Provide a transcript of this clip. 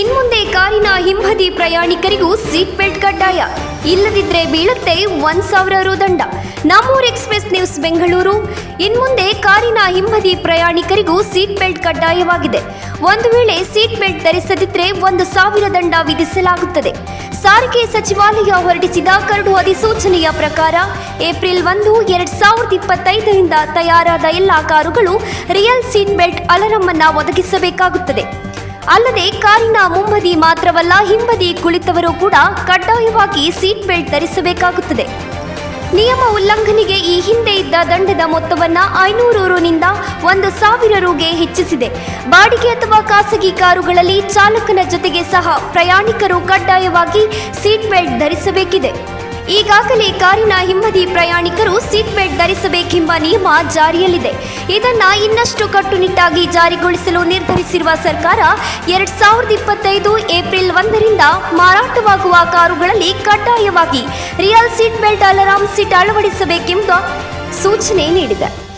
ಇನ್ಮುಂದೆ ಕಾರಿನ ಹಿಂಬದಿ ಪ್ರಯಾಣಿಕರಿಗೂ ಸೀಟ್ ಬೆಲ್ಟ್ ಕಡ್ಡಾಯ. ಇಲ್ಲದಿದ್ರೆ ಬೀಳುತ್ತೆ ಒಂದ್ ಸಾವಿರ ರು ದಂಡ. ನಮ್ಮೂರ್ ಎಕ್ಸ್ಪ್ರೆಸ್ ನ್ಯೂಸ್ ಬೆಂಗಳೂರು. ಇನ್ಮುಂದೆ ಕಾರಿನ ಹಿಂಬದಿ ಪ್ರಯಾಣಿಕರಿಗೂ ಸೀಟ್ ಬೆಲ್ಟ್ ಕಡ್ಡಾಯವಾಗಿದೆ. ಒಂದು ವೇಳೆ ಸೀಟ್ ಬೆಲ್ಟ್ ಧರಿಸದಿದ್ರೆ ಒಂದು ಸಾವಿರ ದಂಡ ವಿಧಿಸಲಾಗುತ್ತದೆ. ಸಾರಿಗೆ ಸಚಿವಾಲಯ ಹೊರಡಿಸಿದ ಕರಡು ಅಧಿಸೂಚನೆಯ ಪ್ರಕಾರ, ಏಪ್ರಿಲ್ ಒಂದು, ಎರಡ್ ಸಾವಿರದ ಇಪ್ಪತ್ತೈದರಿಂದ ತಯಾರಾದ ಎಲ್ಲಾ ಕಾರುಗಳು ರಿಯಲ್ ಸೀಟ್ ಬೆಲ್ಟ್ ಅಲಾರಂ ಅನ್ನ ಒದಗಿಸಬೇಕಾಗುತ್ತದೆ. ಅಲ್ಲದೆ ಕಾರಿನ ಮುಂಬದಿ ಮಾತ್ರವಲ್ಲ, ಹಿಂಬದಿ ಕುಳಿತವರು ಕೂಡ ಕಡ್ಡಾಯವಾಗಿ ಸೀಟ್ ಬೆಲ್ಟ್ ಧರಿಸಬೇಕಾಗುತ್ತದೆ. ನಿಯಮ ಉಲ್ಲಂಘನೆಗೆ ಈ ಹಿಂದೆ ಇದ್ದ ದಂಡದ ಮೊತ್ತವನ್ನ ಐನೂರು ರುನಿಂದ ಒಂದು ಸಾವಿರ ರುಗೆ ಹೆಚ್ಚಿಸಿದೆ. ಬಾಡಿಗೆ ಅಥವಾ ಖಾಸಗಿ ಕಾರುಗಳಲ್ಲಿ ಚಾಲಕನ ಜೊತೆಗೆ ಸಹ ಪ್ರಯಾಣಿಕರು ಕಡ್ಡಾಯವಾಗಿ ಸೀಟ್ ಬೆಲ್ಟ್ ಧರಿಸಬೇಕಿದೆ. ಈಗಾಗಲೇ ಕಾರಿನ ಹಿಂಬದಿ ಪ್ರಯಾಣಿಕರು ಸೀಟ್ ಬೆಲ್ಟ್ ಧರಿಸಬೇಕೆಂಬ ನಿಯಮ ಜಾರಿಯಲ್ಲಿದೆ. ಇದನ್ನ ಇನ್ನಷ್ಟು ಕಟ್ಟುನಿಟ್ಟಾಗಿ ಜಾರಿಗೊಳಿಸಲು ನಿರ್ಧರಿಸಿರುವ ಸರ್ಕಾರ ಎರಡ್ ಸಾವಿರದ ಇಪ್ಪತ್ತೈದು ಏಪ್ರಿಲ್ ಒಂದರಿಂದ ಮಾರಾಟವಾಗುವ ಕಾರುಗಳಲ್ಲಿ ಕಡ್ಡಾಯವಾಗಿ rear seat belt alarm seat ಅಳವಡಿಸಬೇಕೆಂಬ ಸೂಚನೆ ನೀಡಿದೆ.